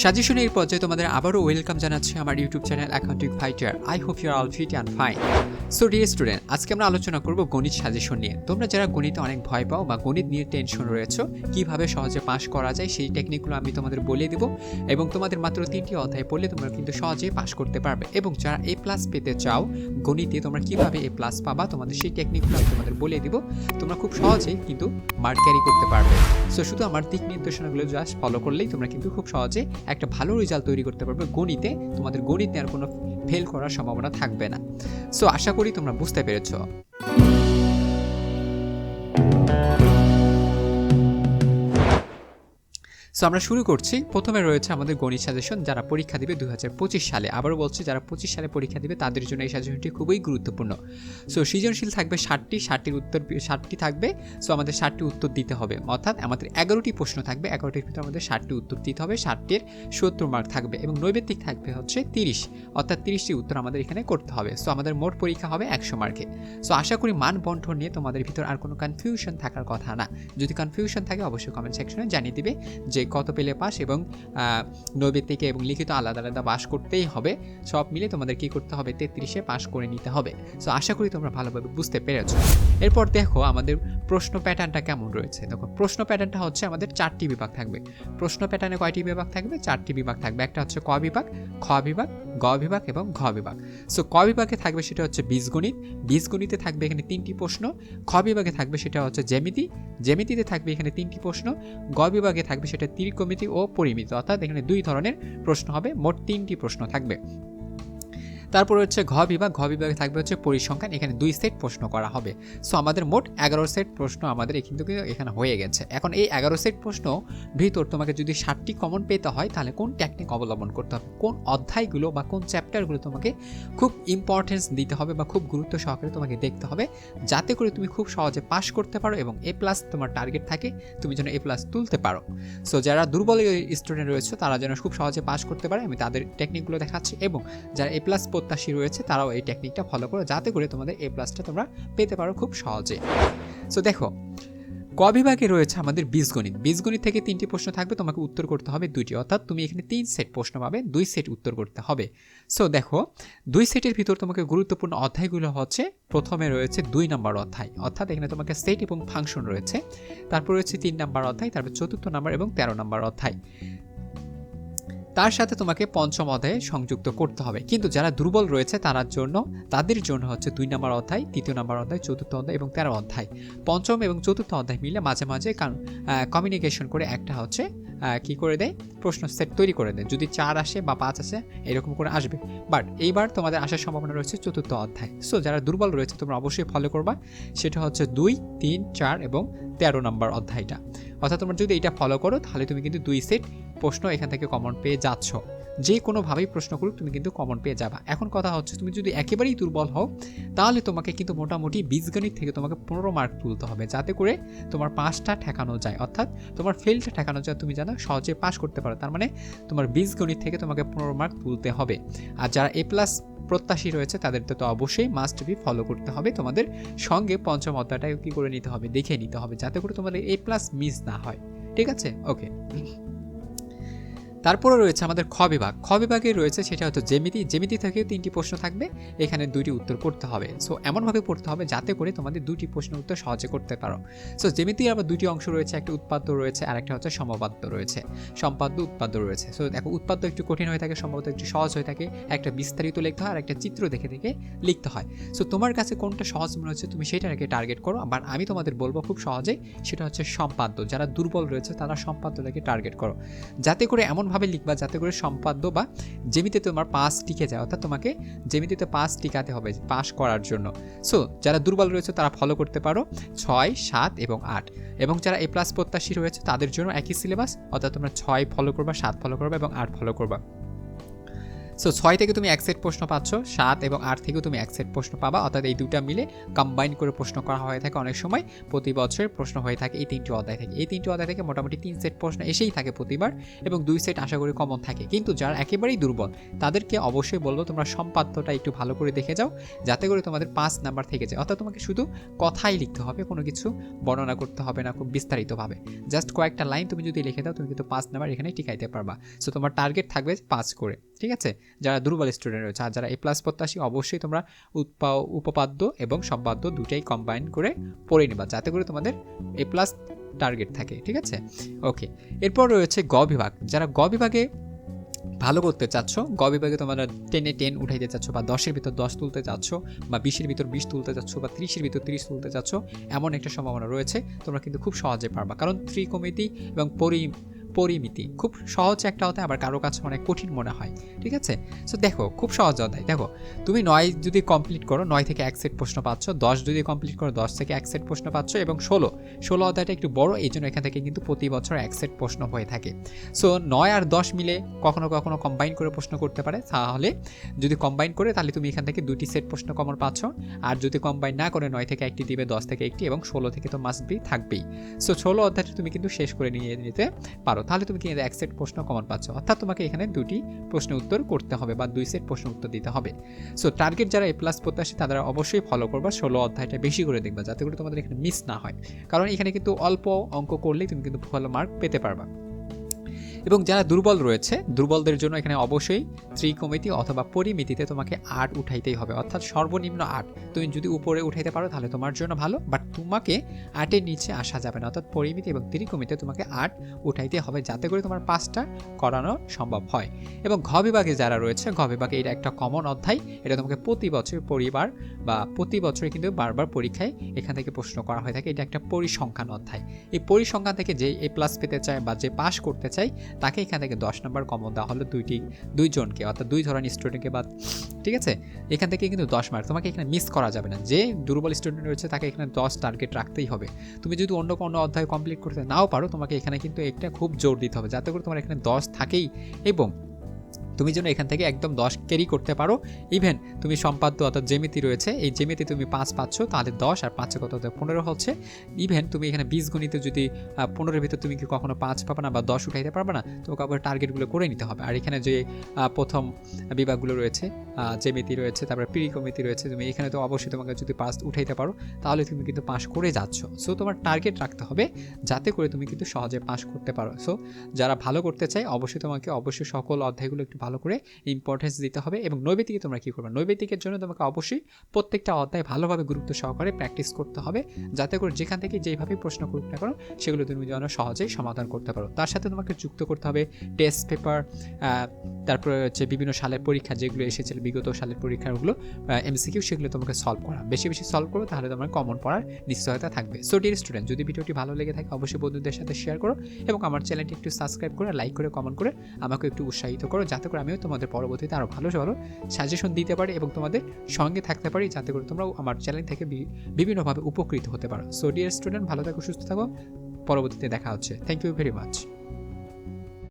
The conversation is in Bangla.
সাজেশন এর পর্যায়ে তোমাদের আবারও ওয়েলকাম জানাচ্ছি আমার YouTube channel accounting fighter. I hope your all fit and fine so dear student আজকে আমরা আলোচনা করব গণিত সাজেশন নিয়ে। তোমরা যারা গণিতে অনেক ভয় পাও বা গণিত নিয়ে টেনশন রয়েছে, কীভাবে সহজে পাশ করা যায় সেই টেকনিকগুলো আমি তোমাদের বলে দেবো এবং তোমাদের মাত্র তিনটি অধ্যায় পড়লে তোমরা কিন্তু সহজেই পাশ করতে পারবে এবং যারা এ প্লাস পেতে চাও গণিতে তোমরা কীভাবে এ প্লাস পাবা তোমাদের সেই টেকনিকগুলো আমি তোমাদের বলে দিব। তোমরা খুব সহজেই কিন্তু মার্ক ক্যারি করতে পারবে। সো শুধু আমার দিক নির্দেশনাগুলো জাস্ট ফলো করলেই তোমরা কিন্তু খুব সহজে একটা ভালো রেজাল্ট তৈরি করতে পারবে। গণিতে তোমাদের গণিত আর কোনো ফেল করার সম্ভাবনা থাকবে না। সো আশা করি তোমরা বুঝতে পেরেছ। সো আমরা শুরু করছি। প্রথমে রয়েছে আমাদের গণিত সাজেশন যারা পরীক্ষা দিবে দু হাজার পঁচিশ সালে। আবারও বলছি, যারা পঁচিশ সালে পরীক্ষা দিবে, তাদের জন্য এই সাজেশনটি খুবই গুরুত্বপূর্ণ। সো সৃজনশীল থাকবে ষাটটি, ষাটটির উত্তর, ষাটটি থাকবে। সো আমাদের ষাটটি উত্তর দিতে হবে। অর্থাৎ আমাদের এগারোটি প্রশ্ন থাকবে, এগারোটির ভিতরে আমাদের ষাটটি উত্তর দিতে হবে, ষাটটির সত্তর মার্ক থাকবে এবং নৈবেদিক থাকবে হচ্ছে তিরিশ। অর্থাৎ তিরিশটি উত্তর আমাদের এখানে করতে হবে। সো আমাদের মোট পরীক্ষা হবে একশো মার্কে সো আশা করি মান বন্টন নিয়ে তোমাদের ভিতর আর কোনো কনফিউশন থাকার কথা না। যদি কনফিউশন থাকে, অবশ্যই কমেন্ট সেকশনে জানিয়ে দিবে যে কত পেলে পাস এবং নৈবেদিকে এবং লিখিত আলাদা আলাদা বাস করতেই হবে। সব মিলে তোমাদের কি করতে হবে? তেত্রিশে পাস করে নিতে হবে। সো আশা করি তোমরা ভালোভাবে বুঝতে পেরেছ। এরপর দেখো আমাদের প্রশ্ন প্যাটার্নটা কেমন রয়েছে? দেখো, প্রশ্ন প্যাটার্নটা হচ্ছে আমাদের চারটি বিভাগ থাকবে। প্রশ্ন প্যাটার্নে কয়টি বিভাগ থাকবে? চারটি বিভাগ থাকবে। একটা হচ্ছে ক বিভাগ, খ বিভাগ গ বিভাগ এবং ঘ বিভাগ। সো ক বিভাগে থাকবে সেটা হচ্ছে বীজগণিত। বীজগণিতে থাকবে এখানে তিনটি প্রশ্ন। খ বিভাগে থাকবে সেটা হচ্ছে জ্যামিতি। জ্যামিতিতে থাকবে এখানে তিনটি প্রশ্ন। গ বিভাগে থাকবে সেটা ত্রিকমিতি ও পরিমিতি। অর্থাৎ এখানে দুই ধরনের প্রশ্ন হবে। মোট তিনটি প্রশ্ন থাকবে। তারপর হচ্ছে ঘ বিভাগ, ঘ বিভাগে থাকবে হচ্ছে পরিসংখ্যান। এখানে দুই সেট প্রশ্ন করা হবে। সো আমাদের মোট এগারো সেট প্রশ্ন আমাদের কিন্তু এখানে হয়ে গেছে। এখন এই এগারো সেট প্রশ্ন ভিতর তোমাকে যদি ষাটটি কমন পেতে হয়, তাহলে কোন টেকনিক অবলম্বন করতে হবে? কোন অধ্যায়গুলো বা কোন চ্যাপ্টারগুলো তোমাকে খুব ইম্পর্টেন্স দিতে হবে বা খুব গুরুত্ব সহকারে তোমাকে দেখতে হবে, যাতে করে তুমি খুব সহজে পাস করতে পারো এবং এ প্লাস তোমার টার্গেট থাকে, তুমি যেন এ প্লাস তুলতে পারো। সো যারা দুর্বল স্টুডেন্ট রয়েছে, তারা যেন খুব সহজে পাস করতে পারে। আমি তাদের টেকনিকগুলো দেখাচ্ছি এবং যারা এ প্লাস প্রত্যাশী রয়েছে, তারাও এই টেকনিকটা ফলো করো যাতে করে তোমাদের এ প্লাসটা তোমরা পেতে পারো খুব সহজে। সো দেখো, ক বিভাগে রয়েছে আমাদের বীজগণিত। বীজগণিত থেকে তিনটি প্রশ্ন থাকবে, তোমাকে উত্তর করতে হবে দুইটি। অর্থাৎ তুমি এখানে তিন সেট প্রশ্ন পাবে, দুই সেট উত্তর করতে হবে। সো দেখো, দুই সেটের ভিতর তোমাকে গুরুত্বপূর্ণ অধ্যায়গুলো হচ্ছে, প্রথমে রয়েছে দুই নম্বর অধ্যায়। অর্থাৎ এখানে তোমাকে সেট এবং ফাংশন রয়েছে। তারপর রয়েছে তিন নম্বর অধ্যায়, তারপর চতুর্থ নম্বর এবং তেরো নম্বর অধ্যায়। তার সাথে তোমাকে পঞ্চম অধ্যায়ে সংযুক্ত করতে হবে। কিন্তু যারা দুর্বল রয়েছে তার জন্য, তাদের জন্য হচ্ছে দুই নম্বর অধ্যায়, তৃতীয় নম্বর অধ্যায়, চতুর্থ অধ্যায় এবং তেরো অধ্যায়। পঞ্চম এবং চতুর্থ অধ্যায় মিলে মাঝে মাঝে কমিউনিকেশন করে একটা হচ্ছে কি করে দেয়? প্রশ্ন সেট তৈরি করে দেয়। যদি চার আসে বা পাঁচ আসে, এরকম করে আসবে। বাট এইবার তোমাদের আসার সম্ভাবনা রয়েছে চতুর্থ অধ্যায়। সো যারা দুর্বল রয়েছে, তোমরা অবশ্যই ফলো করবা। সেটা হচ্ছে দুই, তিন, চার এবং তেরো নম্বর অধ্যায়টা। অর্থাৎ তোমরা যদি এটা ফলো করো, তাহলে তুমি কিন্তু দুই সেট প্রশ্ন এখান থেকে কমন পেয়ে যাচ্ছ। যে কোনোভাবেই প্রশ্ন করুক, তুমি কিন্তু কমন পেয়ে যাবা। এখন কথা হচ্ছে, তুমি যদি একেবারেই দুর্বল হও, তাহলে তোমাকে কিন্তু মোটামুটি বীজগণিত থেকে তোমাকে পনেরো মার্ক তুলতে হবে, যাতে করে তোমার পাঁচটা ঠেকানো যায়। অর্থাৎ তোমার ফেলটা ঠেকানো যায়, তুমি যেন সহজে পাস করতে পারো। তার মানে তোমার বীজগণিত থেকে তোমাকে পনেরো মার্ক তুলতে হবে। আর যারা এ প্লাস প্রত্যাশী রয়েছে তাদের তো অবশ্যই মাস্ট বি ফলো করতে হবে। তোমাদের সঙ্গে পঞ্চম অধ্যায়টাকে কী করে নিতে হবে, দেখে নিতে হবে, যাতে করে তোমাদের এ প্লাস মিস না হয়। ঠিক আছে? ওকে তারপরে রয়েছে আমাদের খ বিভাগ। খ বিভাগে রয়েছে সেটা হচ্ছে জেমিতি জেমিতি থেকেও তিনটি প্রশ্ন থাকবে। এখানে দুইটি উত্তর করতে হবে। সো এমনভাবে পড়তে হবে যাতে করে তোমাদের দুটি প্রশ্ন উত্তর সহজে করতে পারো। সো জেমিতির আবার দুটি অংশ রয়েছে। একটা উৎপাদ্য রয়েছে, আর একটা হচ্ছে সমবাদ্য রয়েছে। সম্পাদ্য, উৎপাদ্য রয়েছে। সো দেখো, উৎপাদ্য একটু কঠিন হয়ে থাকে সম্ভবত একটু সহজ হয়ে থাকে। একটা বিস্তারিত লিখতে হয়, আর একটা চিত্র দেখে দেখে লিখতে হয়। সো তোমার কাছে কোনটা সহজ মনে হচ্ছে তুমি সেটাকে টার্গেট করো। আবার আমি তোমাদের বলব খুব সহজেই সেটা হচ্ছে সম্পাদ্য। যারা দুর্বল রয়েছে তারা সম্পাদ্য সম্পাদ্যটাকে টার্গেট করো। যাতে করে এমন ভাবে লিখবা যাতে করে সম্পাদ্য বা জেমিতে তোমার পাস টিকে যায়, অর্থাৎ তোমাকে জেমিতিতে পাস টিকাতে হবে পাস করার জন্য। সো যারা দুর্বল রয়েছে তারা ফলো করতে পারো, ছয়, সাত এবং আট। এবং যারা এ প্লাস প্রত্যাশী রয়েছে তাদের জন্য একই সিলেবাস অর্থাৎ তোমরা ছয় ফলো করবা, সাত ফলো করবা এবং আট ফলো করবা। সো ছয় থেকে তুমি এক সেট প্রশ্ন পাচ্ছ, সাত এবং আট থেকেও তুমি এক সেট প্রশ্ন পাবা, অর্থাৎ এই দুটা মিলে কম্বাইন করে প্রশ্ন করা হয়ে থাকে অনেক সময়, প্রতি বছরের প্রশ্ন হয়ে থাকে এই তিনটি অধ্যায় থেকে। এই তিনটি অধ্যায় থেকে মোটামুটি তিন সেট প্রশ্ন এসেই থাকে প্রতিবার এবং দুই সেট আশা করি কমন থাকে। কিন্তু যারা একেবারেই দুর্বল, তাদেরকে অবশ্যই বলব তোমরা সম্পাদ্যটা একটু ভালো করে দেখে যাও, যাতে করে তোমাদের পাঁচ নাম্বার থেকে যায়। অর্থাৎ তোমাকে শুধু কথাই লিখতে হবে, কোনো কিছু বর্ণনা করতে হবে না খুব বিস্তারিতভাবে। জাস্ট কয়েকটা লাইন তুমি যদি লিখে দাও, তুমি কিন্তু পাঁচ নাম্বার এখানে টিকাইতে পারবা। সো তোমার টার্গেট থাকবে পাঁচ করে। ঠিক আছে? যারা দুর্বল স্টুডেন্ট রয়েছে, আর যারা এ প্লাস প্রত্যাশী, অবশ্যই তোমরা উৎপা উপপাদ্য এবং সম্পাদ্য দুটাই কম্বাইন করে পড়ে নেবা, যাতে করে তোমাদের এ প্লাস টার্গেট থাকে, ঠিক আছে? ওকে এরপর রয়েছে গ বিভাগ। যারা গ বিভাগে ভালো করতে চাচ্ছ, গ বিভাগে তোমরা টেনে টেন উঠাইতে চাচ্ছ, বা দশের ভিতর দশ তুলতে চাচ্ছ, বা বিশের ভিতর বিশ তুলতে চাচ্ছ, বা ত্রিশের ভিতর ত্রিশ তুলতে চাচ্ছ, এমন একটা সম্ভাবনা রয়েছে, তোমরা কিন্তু খুব সহজে পারবা। কারণ ত্রিকমিতি এবং পরি পরিমিতি। খুব সহজ একটা অধ্যায়, আবার কারও কাছে অনেক কঠিন মনে হয়। ঠিক আছে? সো দেখো, খুব সহজ অধ্যায়। দেখো, তুমি নয় যদি কমপ্লিট করো, নয় থেকে এক সেট প্রশ্ন পাচ্ছ, দশ যদি কমপ্লিট করো, দশ থেকে এক সেট প্রশ্ন পাচ্ছ, এবং ষোলো। ষোলো অধ্যায়টা একটু বড়, এই জন্য এখান থেকে কিন্তু প্রতি বছর এক সেট প্রশ্ন হয়ে থাকে। সো নয় আর দশ মিলে কখনো কখনো কম্বাইন করে প্রশ্ন করতে পারে। তাহলে যদি কম্বাইন করে, তাহলে তুমি এখান থেকে দুটি সেট প্রশ্ন কমন পাচ্ছ। আর যদি কম্বাইন না করে, নয় থেকে একটি দিবে, দশ থেকে একটি, এবং ষোলো থেকে তো মাস্ট বি থাকবেই। সো ষোলো অধ্যায়টা তুমি কিন্তু শেষ করে নিয়ে নিতে পারো। তাহলে তুমি কিন্তু এক সেট প্রশ্ন কমন পাচ্ছ। অর্থাৎ তোমাকে এখানে দুটি প্রশ্ন উত্তর করতে হবে বা দুই সেট প্রশ্ন উত্তর দিতে হবে। সো টার্গেট যারা এ প্লাস প্রত্যাশী তারা অবশ্যই ফলো করবা। ষোলো অধ্যায়টা বেশি করে দেখবা, যাতে করে তোমাদের এখানে মিস না হয়। কারণ এখানে কিন্তু অল্প অঙ্ক করলেই তুমি কিন্তু ভালো মার্ক পেতে পারবা। এবং যারা দুর্বল রয়েছে, দুর্বলদের জন্য এখানে অবশ্যই ত্রিকমিতি অথবা পরিমিতিতে তোমাকে আট উঠাইতেই হবে। অর্থাৎ সর্বনিম্ন আট। তুমি যদি উপরে উঠাইতে পারো তাহলে তোমার জন্য ভালো বাট তোমাকে আটের নিচে আসা যাবে না। অর্থাৎ পরিমিতি এবং ত্রিকমিতে তোমাকে আট উঠাইতে হবে যাতে করে তোমার পাঁচটা করানো সম্ভব হয়। এবং ঘ বিভাগে যারা রয়েছে, ঘ বিভাগে এটা একটা কমন অধ্যায়। এটা তোমাকে প্রতি বছর পরিবার বা প্রতি বছরে কিন্তু বারবার পরীক্ষায় এখান থেকে প্রশ্ন করা হয়ে থাকে। এটা একটা পরিসংখ্যান অধ্যায়। এই পরিসংখ্যান থেকে যে এ প্লাস পেতে চায় বা যে পাস করতে চায় তাকে এখান থেকে দশ নম্বর কমন দেওয়া হলো দুইটি, দুইজনকে, অর্থাৎ দুই ধরনের স্টুডেন্টকে বা ঠিক আছে? এখান থেকে কিন্তু দশ মার্ক তোমাকে এখানে মিস করা যাবে না। যে দুর্বল স্টুডেন্ট রয়েছে তাকে এখানে দশ টার্গেট রাখতেই হবে। তুমি যদি অন্য কোনো অধ্যায় কমপ্লিট করতে নাও পারো, তোমাকে এখানে কিন্তু একটা খুব জোর দিতে হবে, যাতে করে তোমার এখানে দশ থাকেই এবং তুমি যেন এখান থেকে একদম দশ ক্যারি করতে পারো। ইভেন তুমি সম্পাদ্য অর্থাৎ জেমিতি রয়েছে, এই জেমিতি তুমি পাঁচ পাচ্ছ তাহলে দশ আর পাঁচে কত পনেরো হচ্ছে। ইভেন তুমি এখানে বীজ গণিতে যদি পনেরোর ভিতর তুমি কি কখনো পাঁচ পাবে না বা দশ উঠাইতে পারবে না তোমাকে আবার টার্গেটগুলো করে নিতে হবে। আর এখানে যে প্রথম বিভাগগুলো রয়েছে জেমিতি রয়েছে, তারপরে পিরিকমিতি রয়েছে, তুমি এখানে তো অবশ্যই তোমাকে যদি পাস উঠাইতে পারো, তাহলে তুমি কিন্তু পাস করে যাচ্ছ। সো তোমার টার্গেট রাখতে হবে, যাতে করে তুমি কিন্তু সহজে পাস করতে পারো। সো যারা ভালো করতে চায়, অবশ্যই তোমাকে অবশ্যই সকল অধ্যায়গুলো একটু ভালো করে ইম্পর্টেন্স দিতে হবে এবং নৈবেদিকে তোমরা কী করবে? নৈবেদিকের জন্য তোমাকে অবশ্যই প্রত্যেকটা অধ্যায় ভালোভাবে গুরুত্ব সহকারে প্র্যাকটিস করতে হবে যাতে করে যেখান থেকে যেভাবে প্রশ্ন করুক না করো সেগুলো তুমি যেন সহজেই সমাধান করতে পারো। তার সাথে তোমাকে যুক্ত করতে হবে টেস্ট পেপার তারপরে হচ্ছে বিভিন্ন সালের পরীক্ষা যেগুলো এসেছিল, বিগত সালের পরীক্ষাগুলো এমসিকিউ সেগুলো তোমাকে সলভ করা। বেশি বেশি সলভ করো তাহলে তোমার কমন পড়ার নিশ্চয়তা থাকবে। সো ডিয়ার স্টুডেন্ট যদি ভিডিওটি ভালো লেগে থাকে অবশ্যই বন্ধুদের সাথে শেয়ার করো এবং আমার চ্যানেলটি একটু সাবস্ক্রাইব করে লাইক করে কমেন্ট করে আমাকে একটু উৎসাহিত করো যাতে করে আমিও তোমাদের পরবর্তীতে আরও ভালো ভালো সাজেশন দিতে পারি এবং তোমাদের সঙ্গে থাকতে পারি, যাতে করে তোমরাও আমার চ্যানেল থেকে বিভিন্নভাবে উপকৃত হতে পারো। সো ডিয়ার স্টুডেন্ট ভালো থাকো, সুস্থ থাকো। পরবর্তীতে দেখা হচ্ছে। Thank you very much